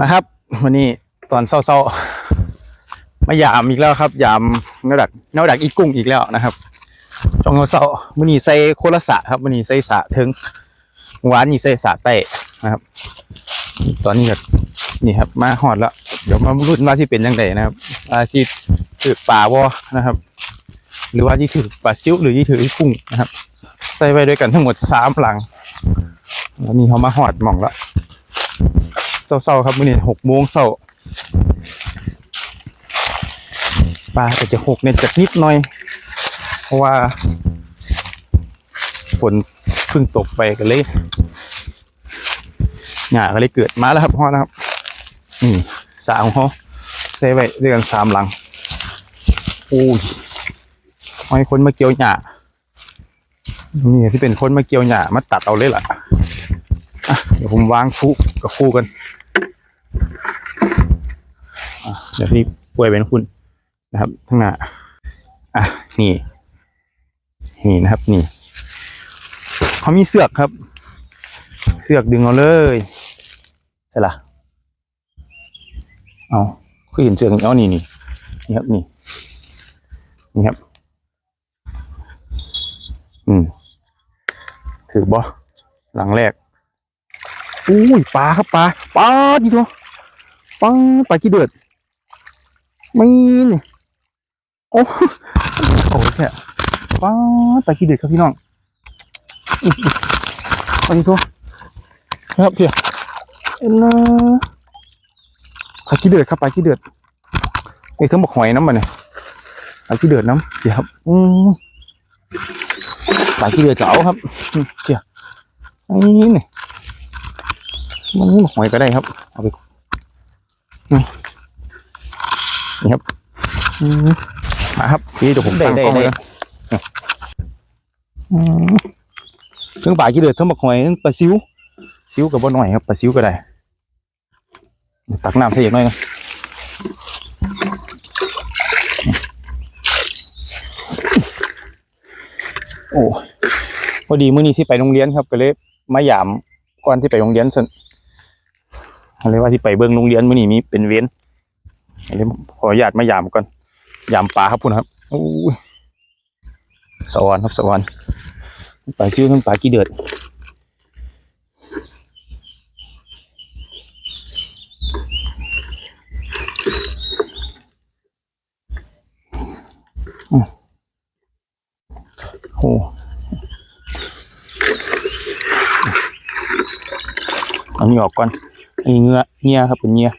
มาครับ วันนี้ตอนเศร้าๆมายามอีกแล้วครับ ยามแนวดักแนวดักอีกุ้งอีกแล้วนะครับช่วงเศร้ามื้อนี้ใส่โคละสะครับมื้อนี้ใส่สะถึงหวานนี่ใส่สะใต้นะครับ ตอนนี้ก็นี่ครับ มาหอดแล้ว เดี๋ยวมาลุ้นว่าที่เป็นยังไงนะครับว่าที่ถือปลาวอนะครับ หรือว่าที่ถือปลาซิวหรือที่ถืออีกุ้งนะครับใส่ไว้ด้วยกันทั้งหมดสามหลังแล้วนี่เขามาหอดหม่องแล้ว เศร้าๆครับมื่อนี้หกโมงเศร้าปลาก็จะหกเนี่ยจะนิดหน่อย เพราะว่า ฝนเพิ่งตกไปกันเลยหญ้าก็เลยเกิดมาแล้วครับพ่อนะครับนี่สาของเขาใส่ไว้เรื่องสามหลังอู้ยห้อยคนมาเกี่ยวหญ้านี่ที่เป็นคนมาเกี่ยวหญ้ามาตัดเอาเลยล่ะเดี๋ยวผมวางคู่กับคู่กัน เดี๋ยวที่ป่วยเป็นคุณนะครับข้างหน้าอะนี่ นี่นะครับนี่เขามีเสือกครับ เสือกดึงเอาเลยใช่ละเอาคือเห็นเสือกเอานี่นี่นี่ครับนี่นี่ครับ อืมถือบ่หลังแรกอุ้ยปลาครับปลาปลาดีตัว ปังปลากี่เดือดไม่นี่โอ้โอ้แค่ปังปลากี่เดือดครับพี่น้องอุ๊ยอุ๊ยปลากี่ตัวครับเพี่ยเอ็นนะปลากี่เดือดครับปลากี่เดือดไอ้ทั้งบอกหอยน้ำมันเนี่ยปลากี่เดือดน้ำเดี๋ยวครับอืมปลากี่เดือดจะเอาครับเดี๋ยวไอ้นี่นี่มันบอกหอยก็ได้ครับเอาไป นี่ครับอืมมาครับนี่เดี๋ยวผมตั้งกล้องเลยเครื่องป่ากี่เดือดทั้งบักหอยทั้งปลาซิวซิวกับบ่หน่อยครับปลาซิวก็ได้ ตักน้ำใส่อีกหน่อยนะโอ้พอดีมื้อนี้สิไปโรงเรียนครับก็เลยมาหยามก่อนที่ไปโรงเรียนสัน เลยว่าที่ไปเบิ่งโรงเรียนมื้อนี้มีเป็นเว้นอันนี้ขออนุญาตมายามก่อนยามปลาครับคุณครับโอ้ยสวรรค์ครับสวรรค์ปลาซิวมันปลากี่เดือดโอ้อานี่ออกก่อน นนี้เงือเงียครับเป็นเงีย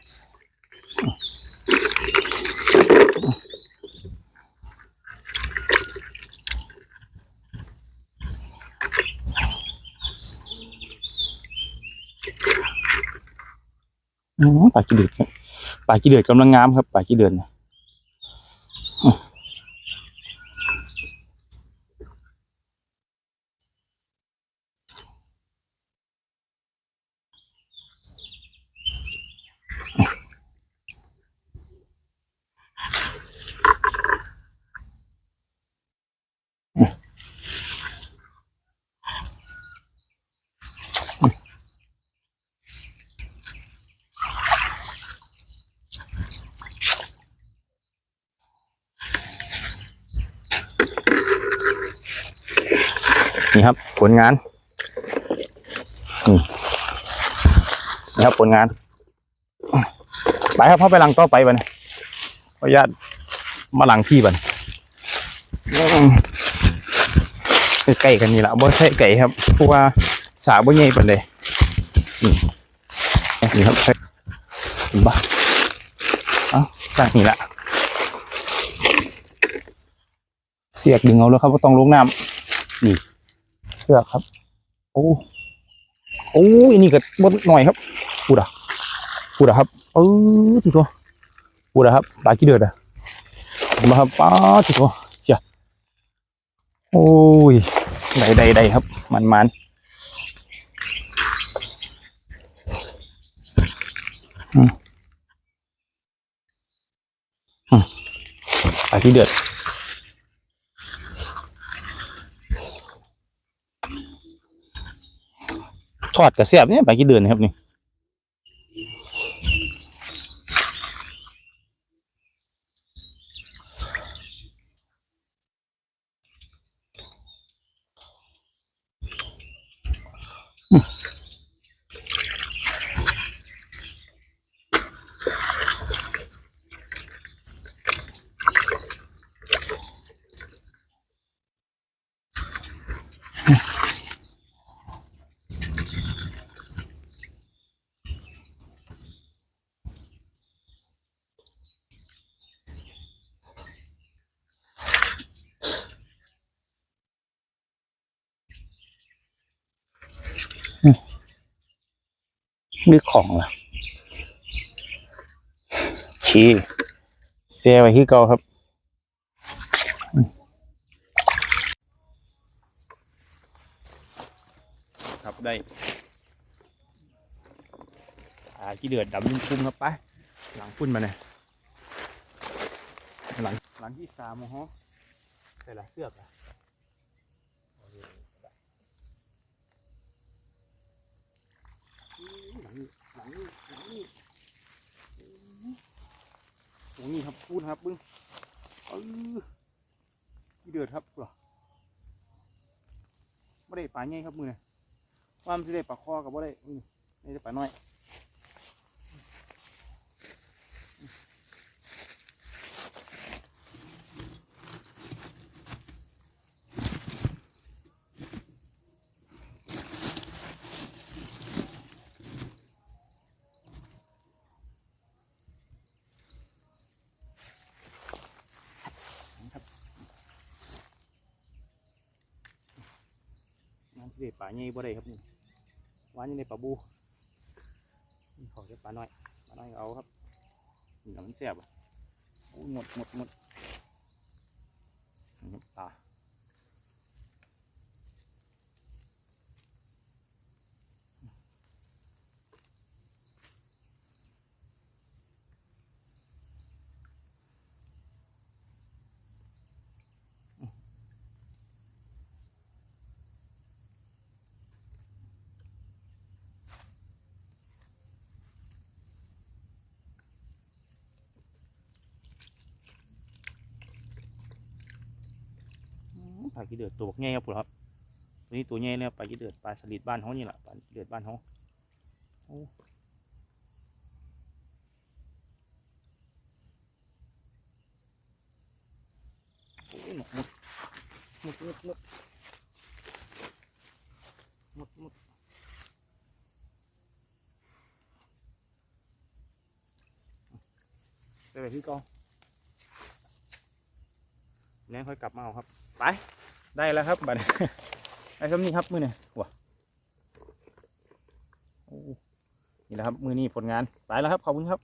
อืมปลากีเดือดครับปลากีเดือดกำลังงามครับปลากีเดือดเนี่ย นี่ครับ ผลงานนี่ครับผลงาน ไปครับเข้าไปหลังต่อไปบันขออนุญาตมาหลังพี่บันไก่กันนี่แหละบ่ใช่ไก่ครับเพราะว่าสาบ่ใหญ่ปานใดนี่นี่ครับเห็นปะเอ้าจากนี่ละเสียกดึงเอาแล้วครับว่าต้องลงน้ำนี่ เสือกครับ โอ้โอ้ยนี่ก็บดหน่อยครับพูดะพูดะครับเออทีตัวพูดะครับปลากี่เดือดอะมาครับป้าทีตัวจ้ะโอ้ยใดใดใดครับ มันมันอืมอืมปลากี่เดือด ทอดกระเสียบเนี่ยไปกี่เดือนครับนี่ หรือของล่ะโอเคเสียไว้ที่เก่าครับครับได้อากี่เดือดดำลุ่มคุ้มครับไปหลังพุ่นมาเนี่ยหลังหลังที่สามโอ้โหใส่ละเสือกอะหลัง นี้หลังนี้หลังนี่ครับพูดครับบึ้งเออเดือดครับหรอไม่ได้ปลาใหญ่ครับมือว่ามันจะได้ปลาคอกับว่าได้ไม่ได้ปลาน้อย เสียปลาใหญ่บ่ได้ครับนี่วานอยู่ในปลาบูนี่ขอแค่ปลาน้อยปลาน้อยเอาครับนี่มันแสบอะหมดหมดหมดนี่ครับปลา ลากี่เดือดตัวบักแง่ครับผมครับตัวนี้ตัวใหญ่เลยครับปลากี่เดือดปลาสลิดบ้านเขานี่แหละปลากี่เดือดบ้านเขาโอ้โอ้ยหมดหมดหมดหมดหมดหมดหมดไปไปที่กองแล้วค่อยกลับมาเอาครับ ไป ได้แล้วครับบัดนี้ได้สำนี้ครับมือเนี่ยว้าโอ้นี่แหละครับมือนี้ผลงานไปแล้วครับขอบคุณครับ